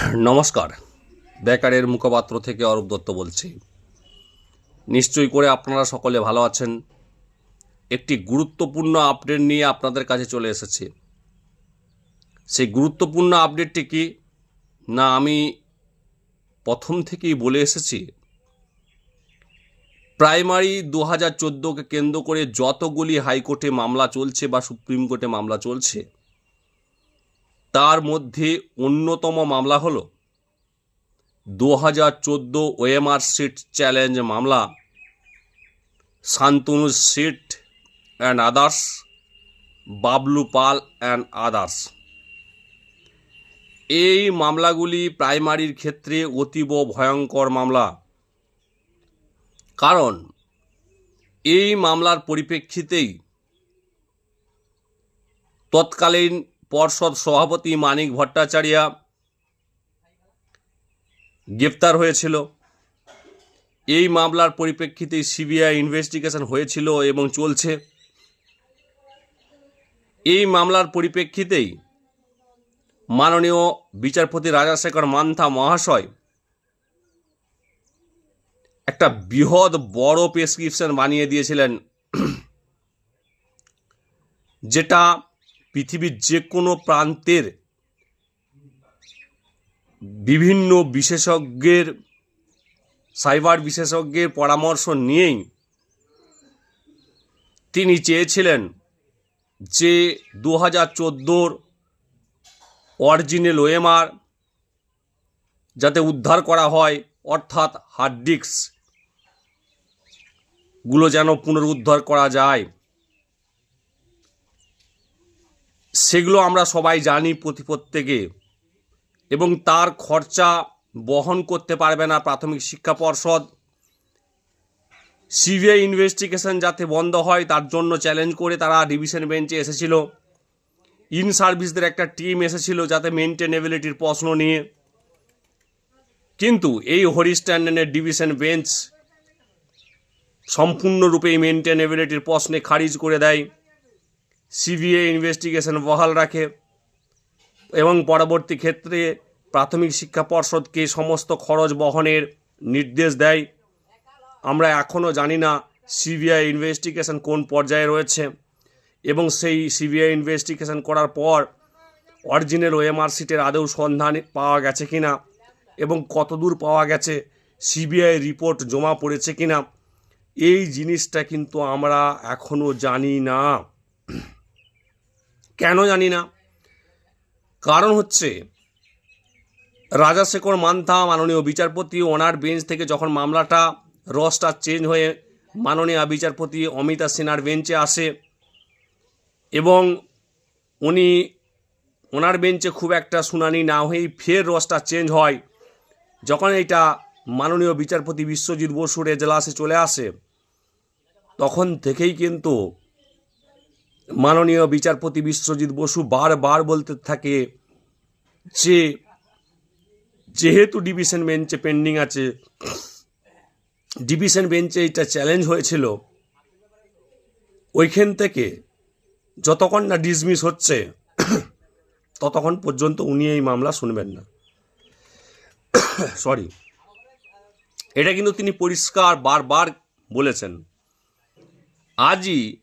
নমস্কার। বেকারের মুখপাত্র থেকে অরূপ দত্ত বলছি। নিশ্চয়ই করে আপনারা সকলে ভালো আছেন। একটি গুরুত্বপূর্ণ আপডেট নিয়ে আপনাদের কাছে চলে এসেছি। সেই গুরুত্বপূর্ণ আপডেটটি কি? না, আমি প্রথম থেকেই বলে এসেছি, প্রাইমারি দু হাজার চোদ্দোকে কেন্দ্র করে যতগুলি হাইকোর্টে মামলা চলছে বা সুপ্রিম কোর্টে মামলা চলছে তার মধ্যে অন্যতম মামলা হল দু হাজার চোদ্দ ওএমআর সিট চ্যালেঞ্জ মামলা, Santanu Sit and others Bablu Pal and others এই মামলাগুলি প্রাইমারির ক্ষেত্রে অতীব ভয়ঙ্কর মামলা। কারণ এই মামলার পরিপ্রেক্ষিতেই তৎকালীন পর্ষদ সভাপতি মানিক ভট্টাচার্য গ্রেপ্তার হয়েছিল। এই মামলার পরিপ্রেক্ষিতে সিবিআই ইনভেস্টিগেশন হয়েছিল এবং চলছে। এই মামলার পরিপ্রেক্ষিতেই মাননীয় বিচারপতি রাজাশেখর মান্থা মহাশয় একটা বৃহৎ বড় প্রেসক্রিপশন বানিয়ে দিয়েছিলেন, যেটা পৃথিবীর যে কোনো প্রান্তের বিভিন্ন বিশেষজ্ঞের, সাইবার বিশেষজ্ঞের পরামর্শ নিয়েই তিনি চেয়েছিলেন যে দু হাজার চোদ্দোর অরিজিনাল ওএমআর যাতে উদ্ধার করা হয়, অর্থাৎ হার্ড ডিস্কগুলো যেন পুনরুদ্ধার করা যায়। সেগুলো আমরা সবাই জানি প্রতি প্রত্যেকে। এবং তার খরচা বহন করতে পারবে না প্রাথমিক শিক্ষা পর্ষদ। সিবিআই ইনভেস্টিগেশন যাতে বন্ধ হয়, তার জন্য চ্যালেঞ্জ করে তারা ডিভিশন বেঞ্চে এসেছিল। ইন সার্ভিসদের একটা টিম এসেছিল যাতে মেনটেনেবিলিটির প্রশ্ন নিয়ে। কিন্তু এই হরিশ ট্যান্ডনের ডিভিশন বেঞ্চ সম্পূর্ণরূপে মেনটেনেবিলিটির প্রশ্নে খারিজ করে দেয়। সিবিআই ইনভেস্টিগেশন বহাল রাখে এবং পরবর্তী ক্ষেত্রে প্রাথমিক শিক্ষা পর্ষদকে সমস্ত খরচ বহনের নির্দেশ দেয়। আমরা এখনও জানি না সিবিআই ইনভেস্টিগেশন কোন পর্যায়ে রয়েছে এবং সেই সিবিআই ইনভেস্টিগেশন করার পর অরিজিনাল ওএমআর সিটের আদৌ সন্ধান পাওয়া গেছে কিনা এবং কতদূর পাওয়া গেছে সিবিআই রিপোর্ট জমা পড়েছে কিনা, এই জিনিসটা কিন্তু আমরা এখনও জানি না। জানি না। কারণ হচ্ছে রাজাশেখর মান্থা, মাননীয় বিচারপতি, ওনার বেঞ্চ থেকে যখন মামলাটা, রসটা চেঞ্জ হয়ে মাননীয় বিচারপতি অমিতা সিনহার বেঞ্চে আসে এবং উনি ওনার বেঞ্চে খুব একটা শুনানি না হয়েই ফের রসটা চেঞ্জ হয়। যখন এইটা মাননীয় বিচারপতি বিশ্বজিৎ বসুর এজলাসে চলে আসে, তখন থেকেই কিন্তু মাননীয় বিচারপতি বিশ্বজিৎ বসু বারবার বলতে থাকে যে, যেহেতু ডিভিশন বেঞ্চে পেন্ডিং আছে, ডিভিশন বেঞ্চে এটা চ্যালেঞ্জ হয়েছিল, ওইখান থেকে যতক্ষণ না ডিসমিস হচ্ছে, ততক্ষণ পর্যন্ত উনি এই মামলা শুনবেন না। সরি। এটা কিন্তু তিনি পরিষ্কার বারবার বলেছেন। আজই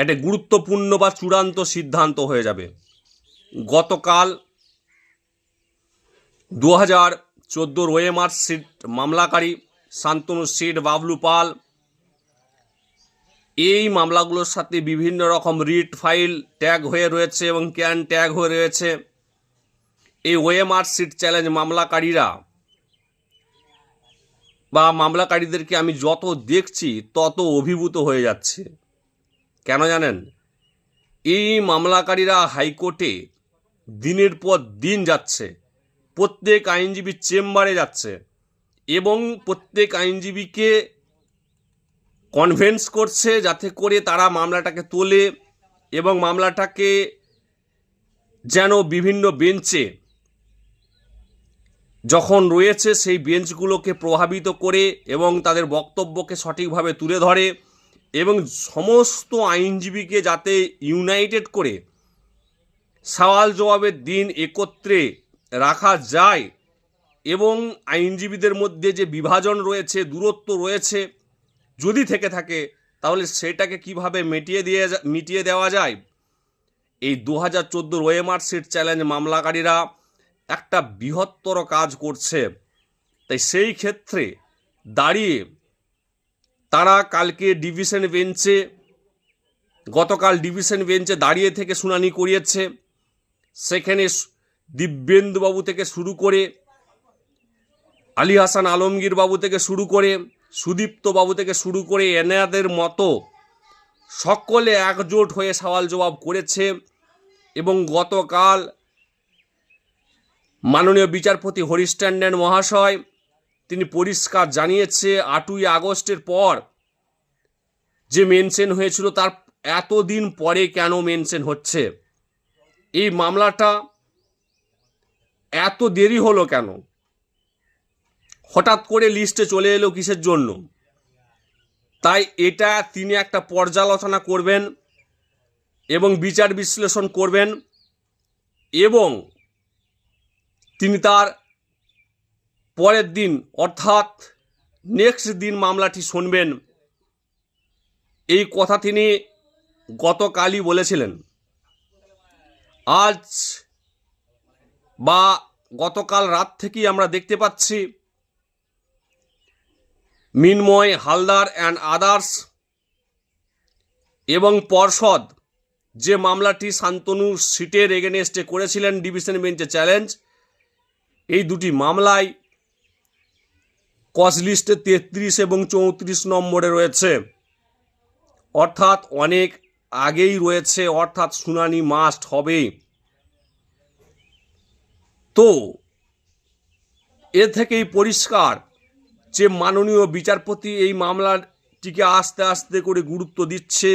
একটা গুরুত্বপূর্ণ বা চূড়ান্ত সিদ্ধান্ত হয়ে যাবে। গতকাল দু হাজার চোদ্দোর ওএমআর সিট মামলাকারী শান্তনু সিট বাবলু পাল, এই মামলাগুলোর সাথে বিভিন্ন রকম রিট ফাইল ট্যাগ হয়ে রয়েছে এবং ক্যান ট্যাগ হয়ে রয়েছে। এই ওএমআর সিট চ্যালেঞ্জ মামলাকারীরা বা মামলাকারীদেরকে আমি যত দেখছি, তত অভিভূত হয়ে যাচ্ছে। কেন জানেন? এই মামলাকারীরা হাইকোর্টে দিনের পর দিন যাচ্ছে, প্রত্যেক আইনজীবী চেম্বারে যাচ্ছে এবং প্রত্যেক আইনজীবীকে কনভেন্স করছে যাতে করে তারা মামলাটাকে তোলে এবং মামলাটাকে যেন বিভিন্ন বেঞ্চে যখন রয়েছে সেই বেঞ্চগুলোকে প্রভাবিত করে এবং তাদের বক্তব্যকে সঠিকভাবে তুলে ধরে। এবং সমস্ত আইনজীবীকে যাতে ইউনাইটেড করে সওয়াল জবাবের দিন একত্রে রাখা যায় এবং আইনজীবীদের মধ্যে যে বিভাজন রয়েছে, দূরত্ব রয়েছে, যদি থেকে থাকে, তাহলে সেটাকে কীভাবে মিটিয়ে দিয়ে মিটিয়ে দেওয়া যায়? এই দু হাজার চোদ্দোর ওয়েমার সিট চ্যালেঞ্জ মামলাকারীরা একটা বৃহত্তর কাজ করছে। তাই সেই ক্ষেত্রে দাঁড়িয়ে তারা কালকে ডিভিশন বেঞ্চে, গতকাল ডিভিশন বেঞ্চে দাঁড়িয়ে থেকে শুনানি করিয়েছে। সেখানে দিব্যেন্দুবাবু থেকে শুরু করে, আলী হাসান আলমগীর বাবু থেকে শুরু করে সুদীপ্ত বাবু থেকে শুরু করে এনাদের মতো সকলে একজোট হয়ে সওয়াল জবাব করেছে এবং গতকাল মাননীয় বিচারপতি হরিশ ট্যান্ডন মহাশয় তিনি পরিষ্কার জানিয়েছে, আটই আগস্টের পর যে মেনশন হয়েছিল তার এতদিন পরে কেন মেনশন হচ্ছে? এই মামলাটা এত দেরি হলো কেন? হঠাৎ করে লিস্টে চলে এলো কিসের জন্য? তাই এটা তিনি একটা পর্যালোচনা করবেন এবং বিচার বিশ্লেষণ করবেন এবং তিনি তার পরের দিন, অর্থাৎ নেক্সট দিন মামলাটি শুনবেন। এই কথা তিনি গতকালই বলেছিলেন। আজ বা গতকাল রাত থেকেই আমরা দেখতে পাচ্ছি মিনময় হালদার অ্যান্ড আদার্স এবং পর্ষদ যে মামলাটি শান্তনু সিটের এগেনেস্টে করেছিলেন ডিভিশন বেঞ্চে চ্যালেঞ্জ এই দুটি মামলায় কজ লিস্টে তেত্রিশ এবং চৌত্রিশ নম্বরে রয়েছে। অর্থাৎ অনেক আগেই রয়েছে, অর্থাৎ শুনানি মাস্ট হবে তো, এ থেকেই পরিষ্কার যে মাননীয় বিচারপতি এই মামলাটিকে আস্তে আস্তে করে গুরুত্ব দিচ্ছে।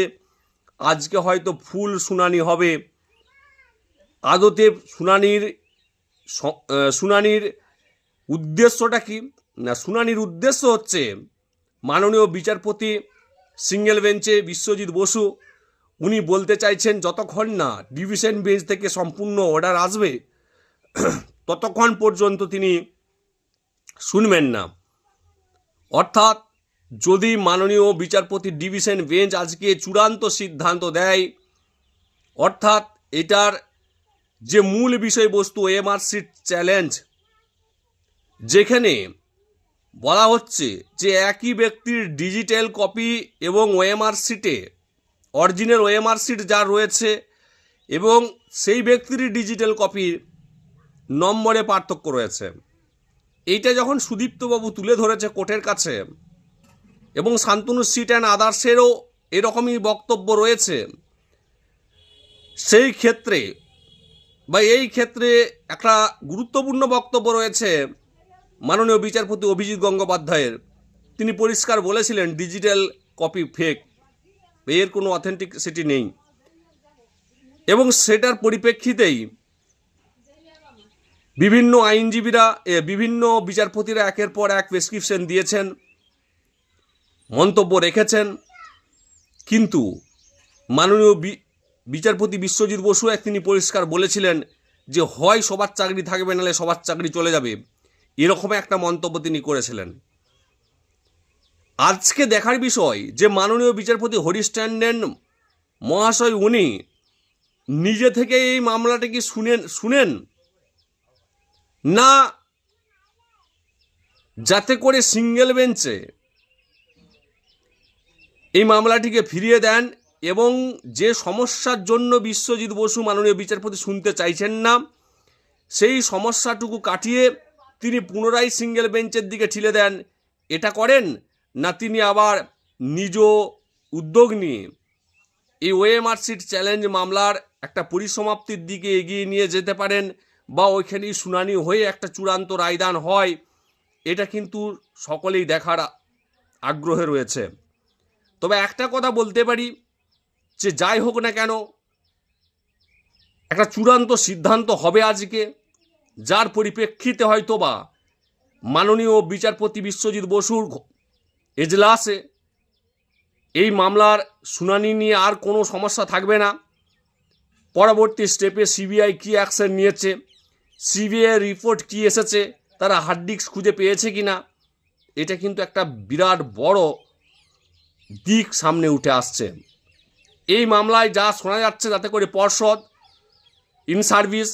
আজকে হয়তো ফুল শুনানি হবে। আদতে শুনানির শুনানির উদ্দেশ্যটা কি? শুনানির উদ্দেশ্য হচ্ছে মাননীয় বিচারপতি সিঙ্গেল বেঞ্চে বিশ্বজিৎ বসু, উনি বলতে চাইছেন যতক্ষণ না ডিভিশন বেঞ্চ থেকে সম্পূর্ণ অর্ডার আসবে, ততক্ষণ পর্যন্ত তিনি শুনবেন না। অর্থাৎ যদি মাননীয় বিচারপতি ডিভিশন বেঞ্চ আজকে চূড়ান্ত সিদ্ধান্ত দেয়, অর্থাৎ এটার যে মূল বিষয়বস্তু এমআরসির চ্যালেঞ্জ, যেখানে বলা হচ্ছে যে একই ব্যক্তির ডিজিটাল কপি এবং ওএমআর সিটে, অরিজিনাল ওএমআর সিট যা রয়েছে এবং সেই ব্যক্তির ডিজিটাল কপির নম্বরে পার্থক্য রয়েছে। এইটা যখন সুদীপ্তবাবু তুলে ধরেছে কোর্টের কাছে এবং শান্তনু সিট অ্যান্ড আদার্সেরও এরকমই বক্তব্য রয়েছে, সেই ক্ষেত্রে বা এই ক্ষেত্রে একটা গুরুত্বপূর্ণ বক্তব্য রয়েছে মাননীয় বিচারপতি অভিজিৎ গঙ্গোপাধ্যায়ের। তিনি পরিষ্কার বলেছিলেন, ডিজিটাল কপি ফেক। এর কোনো অথেন্টিক অথেন্টিসিটি নেই। এবং সেটার পরিপ্রেক্ষিতেই বিভিন্ন আইনজীবীরা বিভিন্ন বিচারপতিরা একের পর এক প্রেসক্রিপশন দিয়েছেন, মন্তব্য রেখেছেন। কিন্তু মাননীয় বিচারপতি বিশ্বজিৎ বসু এক তিনি পরিষ্কার বলেছিলেন যে, হয় সবার চাকরি থাকবে, নাহলে সবার চাকরি চলে যাবে। এরকম একটা মন্তব্য তিনি করেছিলেন। আজকে দেখার বিষয় যে মাননীয় বিচারপতি হরিশ ট্যান্ডন মহাশয় উনি নিজে থেকে এই মামলাটা কি শুনেন শুনেন? না যাতে করে সিঙ্গেল বেঞ্চে এই মামলাটিকে ফিরিয়ে দেন এবং যে সমস্যার জন্য বিশ্বজিৎ বসু মাননীয় বিচারপতি শুনতে চাইছেন না, সেই সমস্যাটুকু কাটিয়ে তিনি পুনরায় সিঙ্গেল বেঞ্চের দিকে ঠেলে দেন। এটা করেন না তিনি আবার নিজ উদ্যোগ নিয়ে? এই ওএমআর সিট চ্যালেঞ্জ মামলার একটা পরিসমাপ্তির দিকে এগিয়ে নিয়ে যেতে পারেন বা ওইখানেই শুনানি হয়ে একটা চূড়ান্ত রায়দান হয়, এটা কিন্তু সকলেই দেখার আগ্রহে রয়েছে। তবে একটা কথা বলতে পারি যে যাই হোক না কেন, একটা চূড়ান্ত সিদ্ধান্ত হবে আজকে। যার পরিপ্রেক্ষিতে হয়তো বা মাননীয় বিচারপতি বিশ্বজিৎ বসুর এজলাসে এই মামলার শুনানি নিয়ে আর কোনো সমস্যা থাকবে না। পরবর্তী স্টেপে সিবিআই কী অ্যাকশন নিয়েছে, সিবিআই রিপোর্ট কি এসেছে, তারা হার্ড ডিস্ক খুঁজে পেয়েছে কি না এটা কিন্তু একটা বিরাট বড় দিক সামনে উঠে আসছে। এই মামলায় যা শোনা যাচ্ছে তাতে করে পর্ষদ ইন সার্ভিস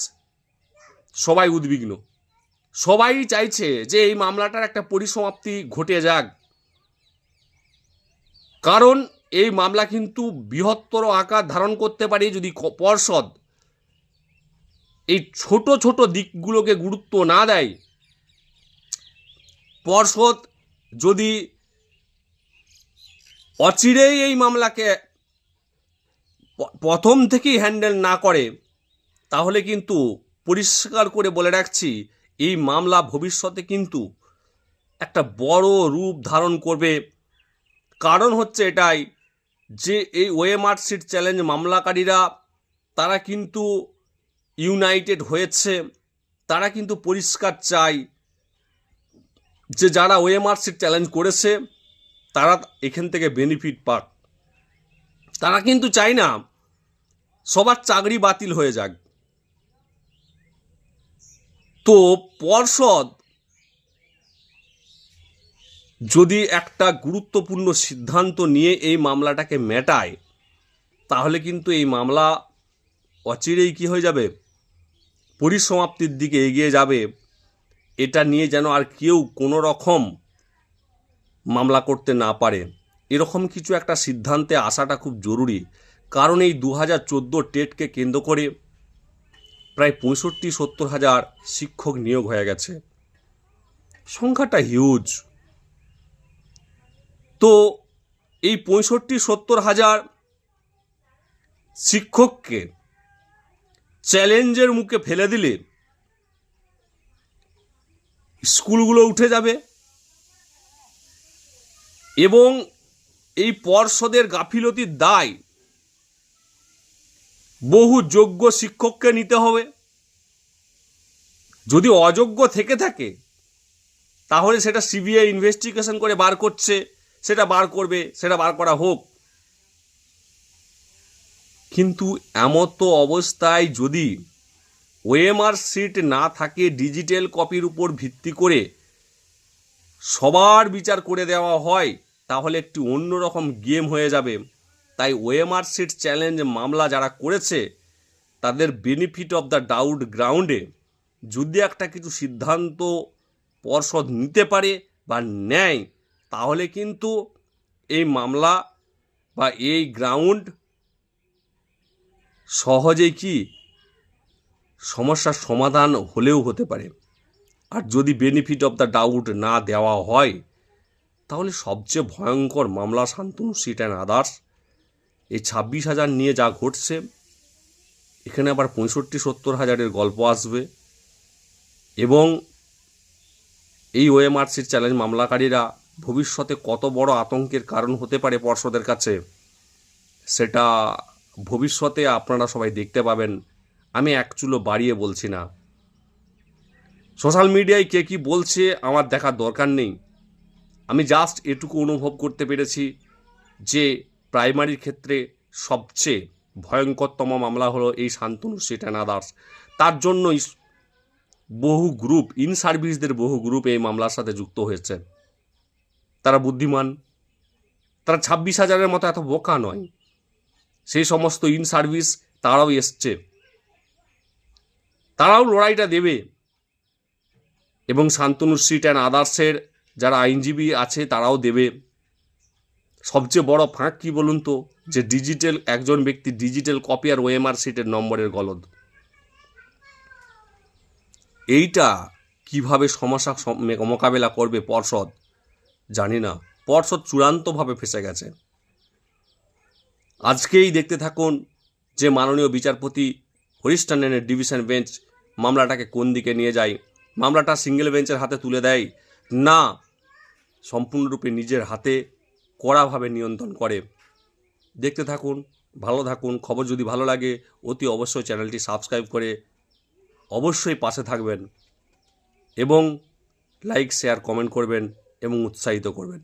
সবাই উদ্বিগ্ন। সবাই চাইছে যে এই মামলাটার একটা পরিসমাপ্তি ঘটে যাক। কারণ এই মামলা কিন্তু বৃহত্তর আকার ধারণ করতে পারে যদি পর্ষদ এই ছোট ছোট দিকগুলোকে গুরুত্ব না দেয়। পর্ষদ যদি অচিরেই এই মামলাকে প্রথম থেকেই হ্যান্ডেল না করে, তাহলে কিন্তু পরিষ্কার করে বলে রাখছি, এই মামলা ভবিষ্যতে কিন্তু একটা বড় রূপ ধারণ করবে। কারণ হচ্ছে এটাই যে এই ওয়েমার সিট চ্যালেঞ্জ মামলাকারীরা, তারা কিন্তু ইউনাইটেড হয়েছে, তারা কিন্তু পরিষ্কার চায় যে যারা ওয়েমার সিট চ্যালেঞ্জ করেছে, তারা এখান থেকে বেনিফিট পাক। তারা কিন্তু চায় না, সবার চাকরি বাতিল হয়ে যাক। তো পর্ষদ যদি একটা গুরুত্বপূর্ণ সিদ্ধান্ত নিয়ে এই মামলাটাকে মেটায়, তাহলে কিন্তু এই মামলা অচিরেই কি হয়ে যাবে? পরিসমাপ্তির দিকে এগিয়ে যাবে। এটা নিয়ে যেন আর কেউ কোনো রকম মামলা করতে না পারে। এরকম কিছু একটা সিদ্ধান্তে আসাটা খুব জরুরি। কারণ এই দু হাজার চোদ্দ টেটকে কেন্দ্র করে প্রায় পঁয়ষট্টি, সত্তর হাজার শিক্ষক নিয়োগ হয়ে গেছে। সংখ্যাটা হিউজ তো এই পঁয়ষট্টি, সত্তর হাজার শিক্ষককে চ্যালেঞ্জের মুখে ফেলে দিলে স্কুলগুলো উঠে যাবে এবং এই পর্ষদের গাফিলতির দায় বহু যোগ্য শিক্ষককে নিতে হবে। যদি অযোগ্য থেকে থাকে, তাহলে সেটা সিবিআই ইনভেস্টিগেশন করে বার করছে, সেটা বার করবে, সেটা বার করা হোক। কিন্তু এমতো অবস্থায় যদি ওএমআর সিট না থাকে ডিজিটাল কপির উপর ভিত্তি করে সবার বিচার করে দেওয়া হয়, তাহলে একটি অন্যরকম গেম হয়ে যাবে। তাই ওএমআর সিট চ্যালেঞ্জ মামলা যারা করেছে, তাদের বেনিফিট অফ দ্য ডাউট গ্রাউন্ডে যদি একটা কিছু সিদ্ধান্ত পর্ষদ নিতে পারে বা নেয়, তাহলে কিন্তু এই মামলা বা এই গ্রাউন্ড সহজেই কি সমস্যার সমাধান হলেও হতে পারে। আর যদি বেনিফিট অফ দ্য ডাউট না দেওয়া হয়, তাহলে সবচেয়ে ভয়ঙ্কর মামলা শান্তনু সিট অ্যান্ড আদার্স এই ছাব্বিশ হাজার নিয়ে যা ঘটছে, এখানে আবার পঁয়ষট্টি, সত্তর হাজারের গল্প আসবে। এবং এই ওএমআরসির চ্যালেঞ্জ মামলাকারীরা ভবিষ্যতে কত বড় আতঙ্কের কারণ হতে পারে পর্ষদের কাছে, সেটা ভবিষ্যতে আপনারা সবাই দেখতে পাবেন। আমি এক চুলো বাড়িয়ে বলছি না। সোশ্যাল মিডিয়ায় কে কী বলছে আমার দেখার দরকার নেই। আমি জাস্ট এটুকু অনুভব করতে পেরেছি যে প্রাইমারির ক্ষেত্রে সবচেয়ে ভয়ঙ্করতম মামলা হলো এই শান্তনু সিট অ্যান্ড আদার্স তার জন্যই বহু গ্রুপ ইন সার্ভিসদের বহু গ্রুপ এই মামলার সাথে যুক্ত হয়েছে। তারা বুদ্ধিমান। তারা ছাব্বিশ হাজারের মতো এত বোকা নয়। সেই সমস্ত ইন সার্ভিস তারাও এসছে। তারাও লড়াইটা দেবে। এবং শান্তনু সিট অ্যান্ড আদার্সের যারা আইনজীবী আছে তারাও দেবে। সবচেয়ে বড় ফাঁক কি বলুন তো? যে ডিজিটাল একজন ব্যক্তি ডিজিটাল কপি আর ওএমআর সিটের নম্বরের গলদ। এইটা কীভাবে সমস্যা মোকাবেলা করবে পর্ষদ? জানি না। পর্ষদ চূড়ান্তভাবে ফেসে গেছে। আজকেই দেখতে থাকুন যে মাননীয় বিচারপতি হরিশ টন্ডনের ডিভিশন বেঞ্চ মামলাটাকে কোন দিকে নিয়ে যায়। মামলাটা সিঙ্গেল বেঞ্চের হাতে তুলে দেয়। না, সম্পূর্ণরূপে নিজের হাতে কড়াভাবে নিয়ন্ত্রণ করে। দেখতে থাকুন, ভালো থাকুন, খবর যদি ভালো লাগে, অতি অবশ্যই চ্যানেলটি সাবস্ক্রাইব করে অবশ্যই পাশে থাকবেন এবং লাইক, শেয়ার, কমেন্ট করবেন এবং উৎসাহিত করবেন।